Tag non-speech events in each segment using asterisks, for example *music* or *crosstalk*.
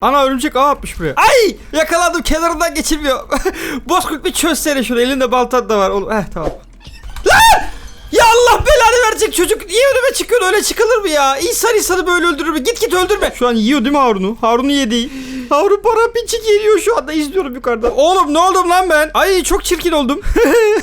Ana örümcek ağ atmış buraya. Ay yakaladım kenarından geçilmiyor. *laughs* Bozkurt bir çözsene şunu elinde baltan da var. Oğlum, eh tamam. Lan! Ya Allah belanı verecek çocuk niye önüme çıkıyor öyle çıkılır mı ya? İnsan insanı böyle öldürür mü? Git git öldürme. Şu an yiyor değil mi Harun'u? Harun'u yedi. Harun para pinçik geliyor şu anda izliyorum yukarıda. Oğlum ne oldum lan ben? Ay çok çirkin oldum.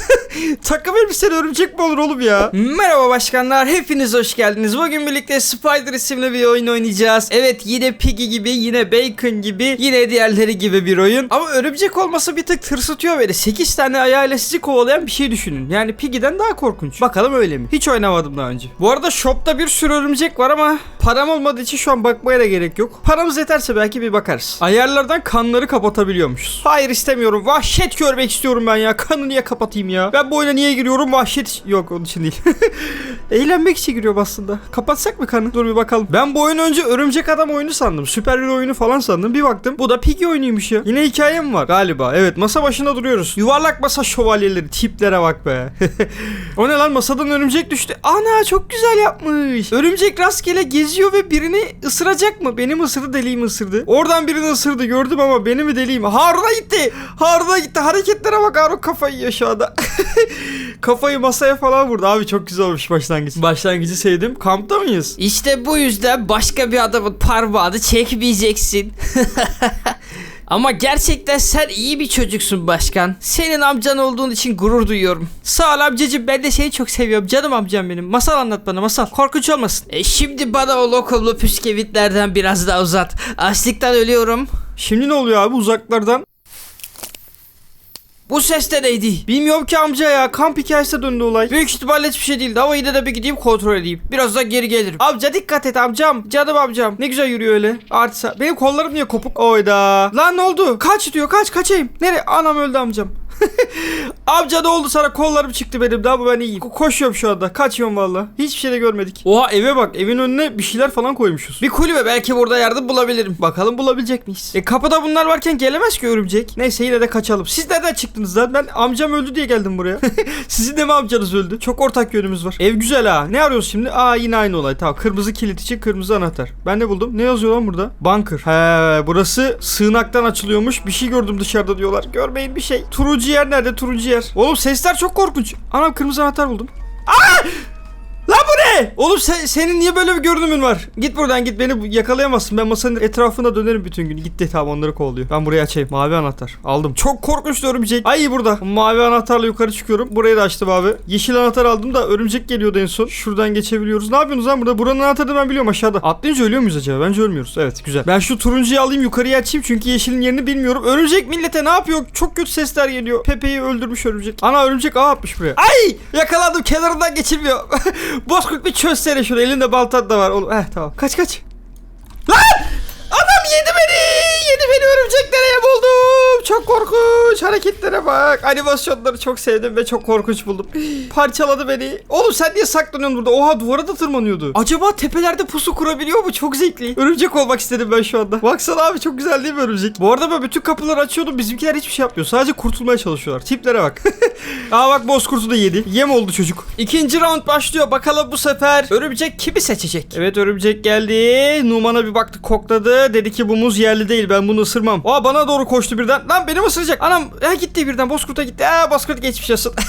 *laughs* Takım elbiseli örümcek mi olur oğlum ya? Merhaba başkanlar hepiniz hoş geldiniz. Bugün birlikte Spider isimli bir oyun oynayacağız. Evet yine Piggy gibi yine Bacon gibi yine diğerleri gibi bir oyun. Ama örümcek olması bir tık tırsıtıyor beni. 8 tane ayağıyla sizi kovalayan bir şey düşünün. Yani Piggy'den daha korkunç. Bakalım öyle mi? Hiç oynamadım daha önce. Bu arada shopta bir sürü örümcek var ama param olmadığı için şu an bakmaya da gerek yok. Paramız yeterse belki bir bakarız. Ayarlardan kanları kapatabiliyormuşuz. Hayır istemiyorum. Vahşet görmek istiyorum ben ya. Kanı niye kapatayım ya? Ben bu oyuna niye giriyorum? Vahşet... Yok onun için değil. *laughs* Eğlenmek için giriyorum aslında. Kapatsak mı kanı? Dur bir bakalım. Ben bu oyunu önce Örümcek Adam oyunu sandım. Süper bir oyunu falan sandım. Bir baktım. Bu da Piggy oyunuymuş ya. Yine hikayem var galiba. Evet masa başında duruyoruz. Yuvarlak masa şövalyeleri. Tiplere bak be. *laughs* o ne lan masadan örümcek düştü. Ana çok güzel yapmış. Örümcek rastgele geziyor ve birini ısıracak mı? Benim ısırdı deliğimi ısırdı. Oradan birini ısırdı gördüm ama beni mi deliğimi? Harun'a gitti. Harun'a gitti. Hareketlere bak Harun kafayı anda. *laughs* Kafayı masaya falan vurdu. Abi çok güzel olmuş başlangıç. Başlangıcı sevdim. Kampta mıyız? İşte bu yüzden başka bir adamın parmağını çekmeyeceksin. *laughs* Ama gerçekten sen iyi bir çocuksun başkan. Senin amcan olduğun için gurur duyuyorum. Sağ ol amcacım ben de seni çok seviyorum. Canım amcam benim. Masal anlat bana masal. Korkunç olmasın. E şimdi bana o lokumlu püskevitlerden biraz daha uzat. Açlıktan ölüyorum. Şimdi ne oluyor abi uzaklardan? Bu ses de neydi? Bilmiyorum ki amca ya. Kamp hikayesine döndü olay. Büyük ihtimalle hiçbir şey değildi ama yine de bir gideyim kontrol edeyim. Birazdan geri gelirim. Amca dikkat et amcam. Canım amcam. Ne güzel yürüyor öyle. Artsa. Benim kollarım niye kopuk? Oyda. Lan ne oldu? Kaç diyor kaç kaçayım. Nereye? Anam öldü amcam. *laughs* Amca ne oldu sana kollarım çıktı benim daha bu ben iyiyim. Ko- koşuyorum şu anda kaçıyorum valla. Hiçbir şey de görmedik. Oha eve bak evin önüne bir şeyler falan koymuşuz. Bir kulübe belki burada yardım bulabilirim. Bakalım bulabilecek miyiz? E kapıda bunlar varken gelemez ki örümcek. Neyse yine de kaçalım. Siz nereden çıktınız lan? Ben amcam öldü diye geldim buraya. *laughs* Sizin de mi amcanız öldü? Çok ortak yönümüz var. Ev güzel ha. Ne arıyoruz şimdi? Aa yine aynı olay. Tamam kırmızı kilit için kırmızı anahtar. Ben de buldum. Ne yazıyor lan burada? Bunker. He burası sığınaktan açılıyormuş. Bir şey gördüm dışarıda diyorlar. Görmeyin bir şey. Turuncu yer nerede? Turuncu yer. Oğlum sesler çok korkunç. Anam kırmızı anahtar buldum. Aa! Ne? Oğlum sen, senin niye böyle bir görünümün var? Git buradan git beni yakalayamazsın. Ben masanın etrafında dönerim bütün gün. Gitti tamam onları kovalıyor. Ben burayı açayım. Mavi anahtar. Aldım. Çok korkunç örümcek. Ay burada. Mavi anahtarla yukarı çıkıyorum. Burayı da açtım abi. Yeşil anahtar aldım da örümcek geliyordu en son. Şuradan geçebiliyoruz. Ne yapıyorsunuz lan burada? Buranın anahtarını ben biliyorum aşağıda. Atlayınca ölüyor muyuz acaba? Bence ölmüyoruz. Evet güzel. Ben şu turuncuyu alayım yukarıya açayım çünkü yeşilin yerini bilmiyorum. Örümcek millete ne yapıyor? Çok kötü sesler geliyor. Pepe'yi öldürmüş örümcek. Ana örümcek ağ atmış buraya. Ay! Yakaladım kenarından geçilmiyor. *laughs* Bozkurt bir çözsene şunu. Elinde baltan da var. Oğlum, eh tamam. Kaç kaç. Lan! Adam yedi beni! Yedi beni örümceklere yem oldum. Çok korkunç. Hareketlere bak. Animasyonları çok sevdim ve çok korkunç buldum. *gasps* Parçaladı beni. Oğlum sen niye saklanıyorsun burada? Oha duvara da tırmanıyordu. Acaba tepelerde pusu kurabiliyor mu? Çok zevkli. Örümcek olmak istedim ben şu anda. Baksana abi çok güzel değil mi örümcek? Bu arada ben bütün kapıları açıyordum. Bizimkiler hiçbir şey yapmıyor. Sadece kurtulmaya çalışıyorlar. Tiplere bak. *laughs* Aa bak boz kurtu da yedi. Yem oldu çocuk. İkinci round başlıyor. Bakalım bu sefer örümcek kimi seçecek? Evet örümcek geldi. Numan'a bir baktı kokladı. Dedi ki bu muz yerli değil. Ben bunu ısırmam. Aa bana doğru koştu birden. Lan beni mi ısıracak? Anam ha gitti birden. Bozkurt'a gitti. Aa Bozkurt geçmiş olsun. *laughs*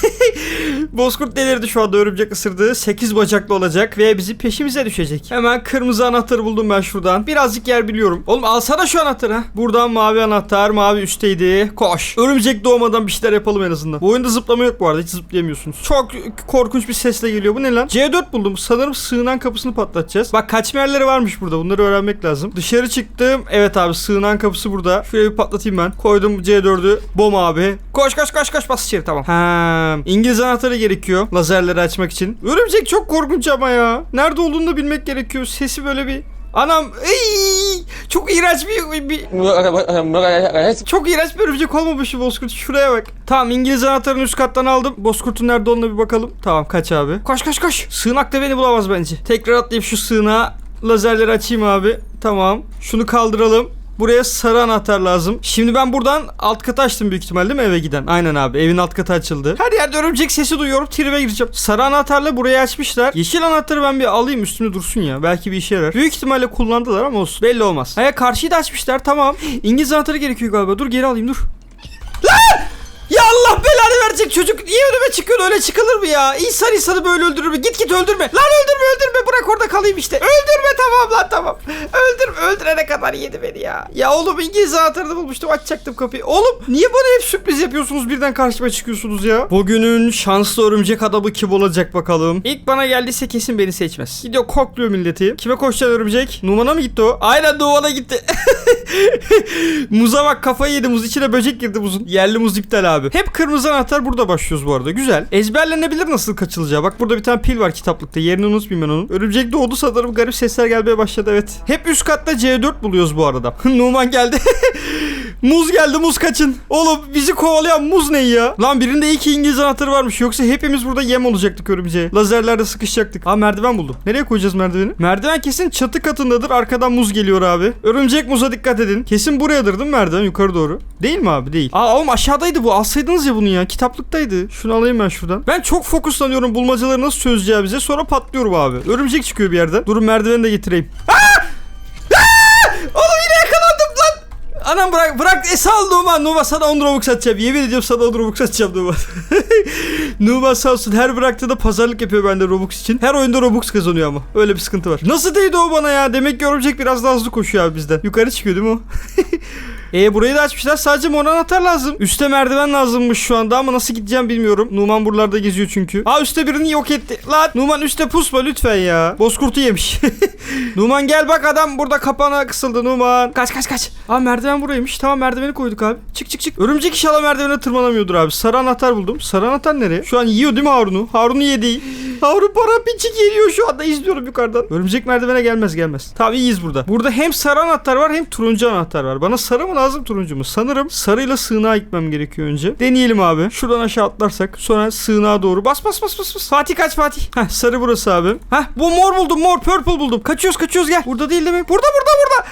Bozkurt delirdi şu anda örümcek ısırdı. 8 bacaklı olacak ve bizi peşimize düşecek. Hemen kırmızı anahtarı buldum ben şuradan. Birazcık yer biliyorum. Oğlum alsana şu anahtarı. Buradan mavi anahtar. Mavi üstteydi. Koş. Örümcek doğmadan bir şeyler yapalım en azından. Bu oyunda zıplama yok bu arada. Hiç zıplayamıyorsunuz. Çok korkunç bir sesle geliyor. Bu ne lan? C4 buldum. Sanırım sığınan kapısını patlatacağız. Bak kaçma yerleri varmış burada. Bunları öğrenmek lazım. Dışarı çıktım. Evet abi sığınan kapısı burada. Şuraya bir patlatayım ben. Koydum C4'ü. Bom abi. Koş koş koş koş bas içeri tamam. Ha, İngiliz anahtarı gerekiyor. Lazerleri açmak için. Örümcek çok korkunç ama ya. Nerede olduğunu da bilmek gerekiyor. Sesi böyle bir Anam ey, çok iğrenç bir, bir çok iğrenç bir örümcek olmamış bu Bozkurt. Şuraya bak. Tamam İngiliz anahtarını üst kattan aldım. Bozkurt'un nerede olduğuna bir bakalım. Tamam kaç abi. Koş koş koş. Sığınak da beni bulamaz bence. Tekrar atlayıp şu sığınağa lazerleri açayım abi. Tamam. Şunu kaldıralım. Buraya sarı anahtar lazım. Şimdi ben buradan alt katı açtım büyük ihtimalle değil mi eve giden? Aynen abi evin alt katı açıldı. Her yerde örümcek sesi duyuyorum. Tribe gireceğim. Sarı anahtarla burayı açmışlar. Yeşil anahtarı ben bir alayım üstüne dursun ya. Belki bir işe yarar. Büyük ihtimalle kullandılar ama olsun. Belli olmaz. Haya karşıyı da açmışlar tamam. İngiliz anahtarı gerekiyor galiba. Dur geri alayım dur. Ya Allah belanı verecek çocuk. Niye önüme çıkıyor öyle çıkılır mı ya? İnsan insanı böyle öldürür mü? Git git öldürme. Lan öldürme öldürme bırak orada kalayım işte. Öldürme tamam lan tamam. Öldürme öldürene kadar yedi beni ya. Ya oğlum İngiliz anahtarını bulmuştum açacaktım kapıyı. Oğlum niye bana hep sürpriz yapıyorsunuz birden karşıma çıkıyorsunuz ya? Bugünün şanslı örümcek adamı kim olacak bakalım. İlk bana geldiyse kesin beni seçmez. Gidiyor kokluyor milleti. Kime koşacak örümcek? Numan'a mı gitti o? Aynen Numan'a gitti. *laughs* Muza bak kafayı yedi muz içine böcek girdi muzun. Yerli muz iptal abi. Hep kırmızı anahtar burada başlıyoruz bu arada. Güzel. Ezberlenebilir nasıl kaçılacağı. Bak burada bir tane pil var kitaplıkta. Yerini unutmayayım ben onun. Örümcek doğdu sanırım. Garip sesler gelmeye başladı evet. Hep üst katta C4 buluyoruz bu arada. *laughs* Numan geldi. *laughs* muz geldi muz kaçın. Oğlum bizi kovalayan muz ne ya? Lan birinde iki İngiliz anahtarı varmış. Yoksa hepimiz burada yem olacaktık örümceğe. Lazerlerde sıkışacaktık. Aa merdiven buldum. Nereye koyacağız merdiveni? Merdiven kesin çatı katındadır. Arkadan muz geliyor abi. Örümcek muza dikkat edin. Kesin buradadır değil mi merdiven yukarı doğru? Değil mi abi? Değil. Aa oğlum aşağıdaydı bu. Alsaydınız ya bunu ya. Kitaplıktaydı. Şunu alayım ben şuradan. Ben çok fokuslanıyorum bulmacaları nasıl çözeceğimize. Sonra patlıyorum abi. Örümcek çıkıyor bir yerden. Durun merdiveni de getireyim. Aa! Oğlum yine yakalandım lan. Anam bırak bırak e, sal Numan Numan sana 10 Robux satacağım yemin ediyorum sana 10 Robux satacağım Numan *laughs* Numan sağ olsun her bıraktığında pazarlık yapıyor bende Robux için. Her oyunda Robux kazanıyor ama. Öyle bir sıkıntı var. Nasıl değdi o bana ya? Demek ki örümcek biraz daha hızlı koşuyor abi bizden. Yukarı çıkıyor değil mi o *laughs* E burayı da açmışlar. Sadece mor anahtar lazım. Üste merdiven lazımmış şu anda ama nasıl gideceğim bilmiyorum. Numan buralarda geziyor çünkü. Aa üstte birini yok etti. Lan Numan üstte pusma lütfen ya. Bozkurtu yemiş. *laughs* Numan gel bak adam burada kapana kısıldı Numan. Kaç kaç kaç. Aa merdiven buraymış. Tamam merdiveni koyduk abi. Çık çık çık. Örümcek inşallah merdivene tırmanamıyordur abi. Sarı anahtar buldum. Sarı anahtar nereye? Şu an yiyor değil mi Harun'u? Harun'u yedi Harun para geliyor şu anda. İzliyorum yukarıdan. Örümcek merdivene gelmez gelmez. Tamam iyiyiz burada. Burada hem sarı anahtar var hem turuncu anahtar var. Bana sarı mı lazım turuncu mu? Sanırım sarıyla sığınağa gitmem gerekiyor önce. Deneyelim abi. Şuradan aşağı atlarsak Sonra sığınağa doğru. Bas bas bas bas bas. Fatih kaç Fatih? Heh sarı burası abi. Heh bu mor buldum mor. Purple buldum. Kaçıyoruz kaçıyoruz gel. Burada değil değil mi? Burada burada burada.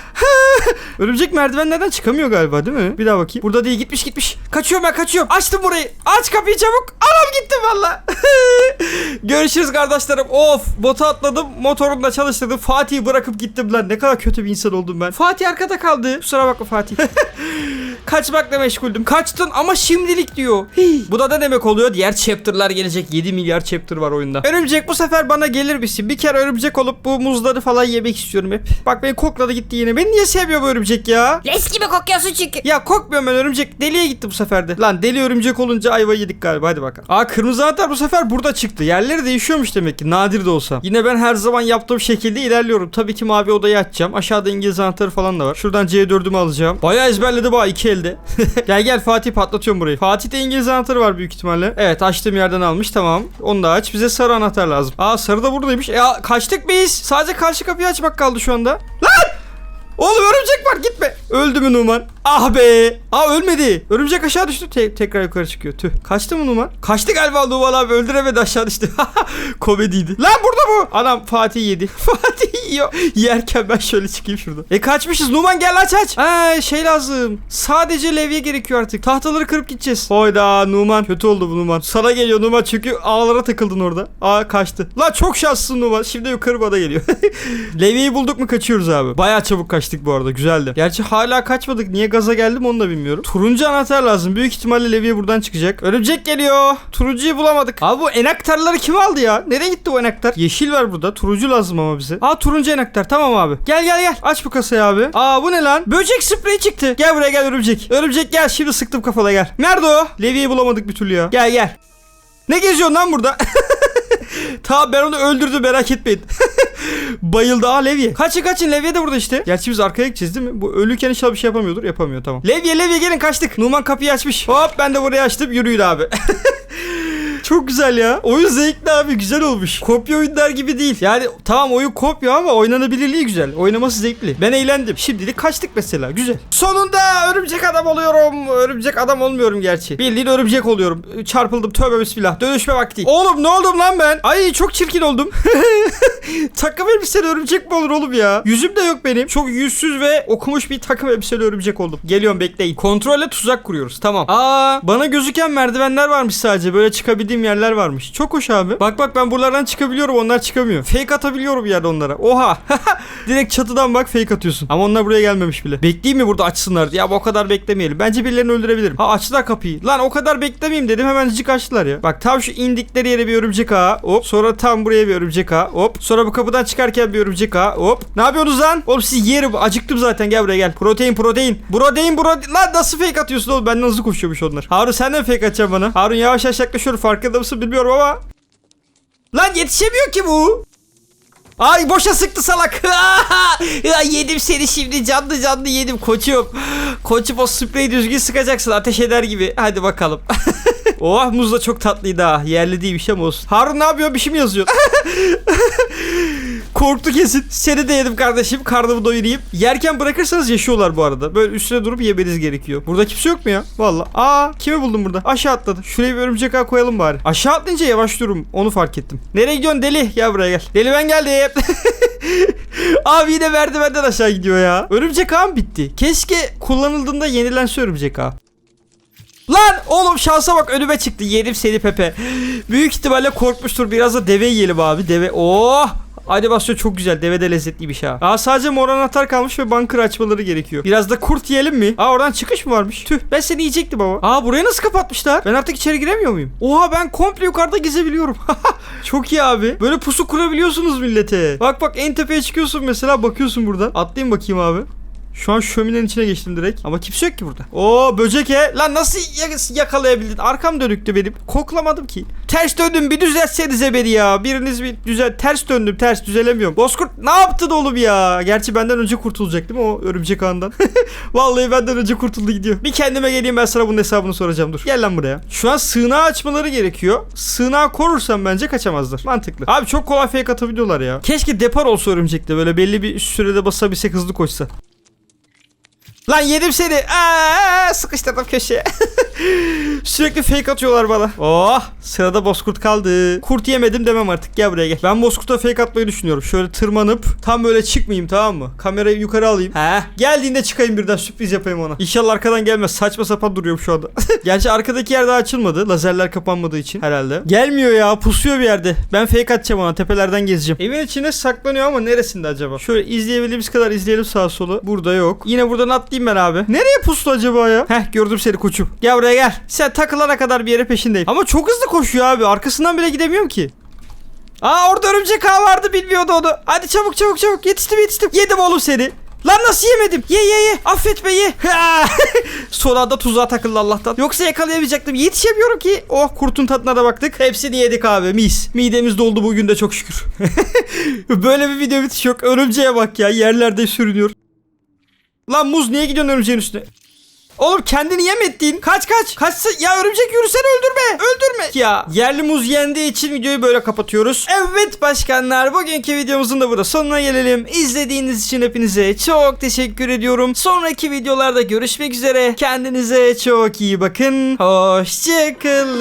*laughs* Örümcek merdivenlerden çıkamıyor galiba değil mi? Bir daha bakayım. Burada değil gitmiş gitmiş. Kaçıyorum ben kaçıyorum. Açtım burayı. Aç kapıyı çabuk. Anam gittim valla. *laughs* Görüşürüz kardeşlerim. Of bota atladım. Motorunu da çalıştırdım. Fatih'i bırakıp gittim lan. Ne kadar kötü bir insan oldum ben. Fatih arkada kaldı. Kusura bakma Fatih. *laughs* Kaçmakla meşguldüm. Kaçtın ama şimdilik diyor. Hii. Bu da ne demek oluyor? Diğer chapter'lar gelecek. 7 milyar chapter var oyunda. Örümcek bu sefer bana gelir misin? Bir kere örümcek olup bu muzları falan yemek istiyorum hep. Bak beni kokladı gitti yine. Beni niye sevmiyor bu örümcek ya? Leş gibi kokuyorsun çünkü. Ya korkmuyorum ben örümcek. Deliye gitti bu sefer de. Lan deli örümcek olunca ayva yedik galiba. Hadi bakalım. Aa kırmızı anahtar bu sefer burada çıktı. Yerleri değişiyormuş demek ki. Nadir de olsa. Yine ben her zaman yaptığım şekilde ilerliyorum. Tabii ki mavi odayı açacağım. Aşağıda İngiliz anahtarı falan da var. Şuradan C4'ümü alacağım. Bayağı ezberledi bak iki elde. *laughs* gel gel Fatih patlatıyorum burayı. Fatih'te İngiliz anahtarı var büyük ihtimalle. Evet açtığım yerden almış tamam. Onu da aç. Bize sarı anahtar lazım. Aa sarı da buradaymış. Aa, kaçtık biz. Sadece karşı kapıyı açmak kaldı şu anda. Lan! Oğlum örümcek var gitme. Öldü mü Numan? Ah be. Aa ölmedi. Örümcek aşağı düştü. Te- tekrar yukarı çıkıyor. Tüh. Kaçtı mı Numan? Kaçtı galiba Numan abi. Öldüremedi aşağı düştü. *laughs* Komediydi. Lan burada bu. Adam Fatih yedi. *laughs* Fatih yiyor. Yerken ben şöyle çıkayım şurada. E kaçmışız. Numan gel aç aç. Aa şey lazım. Sadece levye gerekiyor artık. Tahtaları kırıp gideceğiz. Hoyda Numan. Kötü oldu bu Numan. Sana geliyor Numan çünkü ağlara takıldın orada. Aa kaçtı. La çok şanslısın Numan. Şimdi yukarı bana geliyor. *laughs* Levyeyi bulduk mu kaçıyoruz abi. Bayağı çabuk kaçtık bu arada. Güzeldi. Gerçi hala kaçmadık. Niye gaza geldim onu da bilmiyorum. Turuncu anahtar lazım. Büyük ihtimalle levye buradan çıkacak. Örümcek geliyor. Turuncuyu bulamadık. Abi bu enaktarları kim aldı ya? Nereye gitti bu enaktar? Yeşil var burada. Turuncu lazım ama bize. Aa turuncu enaktar. Tamam abi. Gel gel gel. Aç bu kasayı abi. Aa bu ne lan? Böcek spreyi çıktı. Gel buraya gel örümcek. Örümcek gel. Şimdi sıktım kafana gel. Nerede o? Levyeyi bulamadık bir türlü ya. Gel gel. Ne geziyorsun lan burada? *laughs* tamam ben onu öldürdüm merak etmeyin. *laughs* Bayıldı. Aa Levye. Kaçın kaçın Levye de burada işte. Gerçi biz arkaya gideceğiz değil mi? Bu ölüyken inşallah bir şey yapamıyordur. Yapamıyor tamam. Levye Levye gelin kaçtık. Numan kapıyı açmış. Hop ben de burayı açtım. Yürüyün abi. *laughs* Çok güzel ya. Oyun zevkli abi güzel olmuş. Kopya oyunlar gibi değil. Yani tamam oyun kopya ama oynanabilirliği güzel. Oynaması zevkli. Ben eğlendim. Şimdilik kaçtık mesela. Güzel. Sonunda örümcek adam oluyorum. Örümcek adam olmuyorum gerçi. Bildiğin örümcek oluyorum. Çarpıldım tövbe bismillah. Dönüşme vakti. Oğlum ne oldum lan ben? Ay çok çirkin oldum. *laughs* takım elbiseli örümcek mi olur oğlum ya? Yüzüm de yok benim. Çok yüzsüz ve okumuş bir takım elbiseli örümcek oldum. Geliyorum bekleyin. Kontrolle tuzak kuruyoruz. Tamam. Aa bana gözüken merdivenler varmış sadece. Böyle çıkabildiğim yerler varmış. Çok hoş abi. Bak bak ben buralardan çıkabiliyorum. Onlar çıkamıyor. Fake atabiliyorum yani onlara. Oha. *laughs* Direkt çatıdan bak fake atıyorsun. Ama onlar buraya gelmemiş bile. Bekleyeyim mi burada açsınlar? Ya o kadar beklemeyelim. Bence birilerini öldürebilirim. Ha açtılar kapıyı. Lan o kadar beklemeyeyim dedim. Hemencik açtılar ya. Bak tam şu indikleri yere bir örümcek ağı. Hop. Sonra tam buraya bir örümcek ağı. Hop. Sonra bu kapıdan çıkarken bir örümcek ağı. Hop. Ne yapıyorsunuz lan? Oğlum siz yerim. Acıktım zaten. Gel buraya gel. Protein protein. Protein protein. Lan nasıl fake atıyorsun oğlum? Benden hızlı koşuyormuş onlar. Harun sen de fake atacaksın bana? Harun yavaş yavaş yaklaşıyor. Farkında mısın bilmiyorum ama. Lan yetişemiyor ki bu. Ay boşa sıktı salak. *laughs* ya yedim seni şimdi canlı canlı yedim koçum. Koçum o spreyi düzgün sıkacaksın ateş eder gibi. Hadi bakalım. *laughs* oh muz da çok tatlıydı ha. Yerli değilmiş ama olsun. Harun ne yapıyor? Bir şey mi yazıyor? *laughs* Korktu kesin. Seni de yedim kardeşim. Karnımı doyurayım. Yerken bırakırsanız yaşıyorlar bu arada. Böyle üstüne durup yemeniz gerekiyor. Burada kimse yok mu ya? Valla. Aa kimi buldum burada? Aşağı atladı. Şuraya bir örümcek ağ koyalım bari. Aşağı atlayınca yavaş durum. Onu fark ettim. Nereye gidiyorsun deli? Gel buraya gel. Deli ben geldim. *laughs* Abi yine merdivenden aşağı gidiyor ya. Örümcek ağım bitti. Keşke kullanıldığında yenilense örümcek ağ. Lan oğlum şansa bak önüme çıktı. Yedim seni Pepe. Büyük ihtimalle korkmuştur. Biraz da deve yiyelim abi. Deve. Oh! Hadi basıyor çok güzel. Deve de lezzetliymiş ha. Aa sadece mor anahtar kalmış ve bunker açmaları gerekiyor. Biraz da kurt yiyelim mi? Aa oradan çıkış mı varmış? Tüh ben seni yiyecektim ama. Aa burayı nasıl kapatmışlar? Ben artık içeri giremiyor muyum? Oha ben komple yukarıda gezebiliyorum. *laughs* çok iyi abi. Böyle pusu kurabiliyorsunuz millete. Bak bak en tepeye çıkıyorsun mesela bakıyorsun buradan. Atlayayım bakayım abi. Şu an şöminenin içine geçtim direkt. Ama kimse yok ki burada. Oo böcek he. Lan nasıl ya- yakalayabildin? Arkam dönüktü benim. Koklamadım ki. Ters döndüm bir düzeltsenize beni ya. Biriniz bir düzel... Ters döndüm ters düzelemiyorum. Bozkurt ne yaptın oğlum ya? Gerçi benden önce kurtulacak değil mi o örümcek ağından? *laughs* Vallahi benden önce kurtuldu gidiyor. Bir kendime geleyim ben sana bunun hesabını soracağım dur. Gel lan buraya. Şu an sığınağı açmaları gerekiyor. Sığınağı korursam bence kaçamazlar. Mantıklı. Abi çok kolay fake atabiliyorlar ya. Keşke depar olsa örümcekte böyle belli bir sürede basabilsek hızlı koşsa. Lan yedim seni. Aa, sıkıştırdım köşeye. *laughs* Sürekli fake atıyorlar bana. Oh sırada bozkurt kaldı. Kurt yemedim demem artık gel buraya gel. Ben bozkurta fake atmayı düşünüyorum. Şöyle tırmanıp tam böyle çıkmayayım tamam mı? Kamerayı yukarı alayım. He. Geldiğinde çıkayım birden sürpriz yapayım ona. İnşallah arkadan gelmez. Saçma sapan duruyorum şu anda. *laughs* Gerçi arkadaki yer daha açılmadı. Lazerler kapanmadığı için herhalde. Gelmiyor ya pusuyor bir yerde. Ben fake atacağım ona tepelerden gezeceğim. Evin içine saklanıyor ama neresinde acaba? Şöyle izleyebildiğimiz kadar izleyelim sağa solu. Burada yok. Yine buradan atlayayım ben abi. Nereye pustu acaba ya? Heh gördüm seni koçum. Gel buraya gel. Sen takılana kadar bir yere peşindeyim. Ama çok hızlı koşuyor abi. Arkasından bile gidemiyorum ki. Aa orada örümcek ağ vardı bilmiyordu onu. Hadi çabuk çabuk çabuk yetiştim yetiştim. Yedim oğlum seni. Lan nasıl yemedim? Ye ye ye. Affet be ye. *laughs* Son anda tuzağa takıldı Allah'tan. Yoksa yakalayamayacaktım. Yetişemiyorum ki. Oh kurtun tadına da baktık. Hepsini yedik abi mis. Midemiz doldu bugün de çok şükür. *laughs* Böyle bir video bitiş yok. Örümceğe bak ya. Yerlerde sürünüyor. Lan muz niye gidiyorsun örümceğin üstüne? Oğlum kendini yem ettin. Kaç kaç. Kaçsa ya örümcek yürüsene öldürme. Öldürme. Ya yerli muz yendiği için videoyu böyle kapatıyoruz. Evet başkanlar bugünkü videomuzun da burada sonuna gelelim. İzlediğiniz için hepinize çok teşekkür ediyorum. Sonraki videolarda görüşmek üzere. Kendinize çok iyi bakın. Hoşçakalın.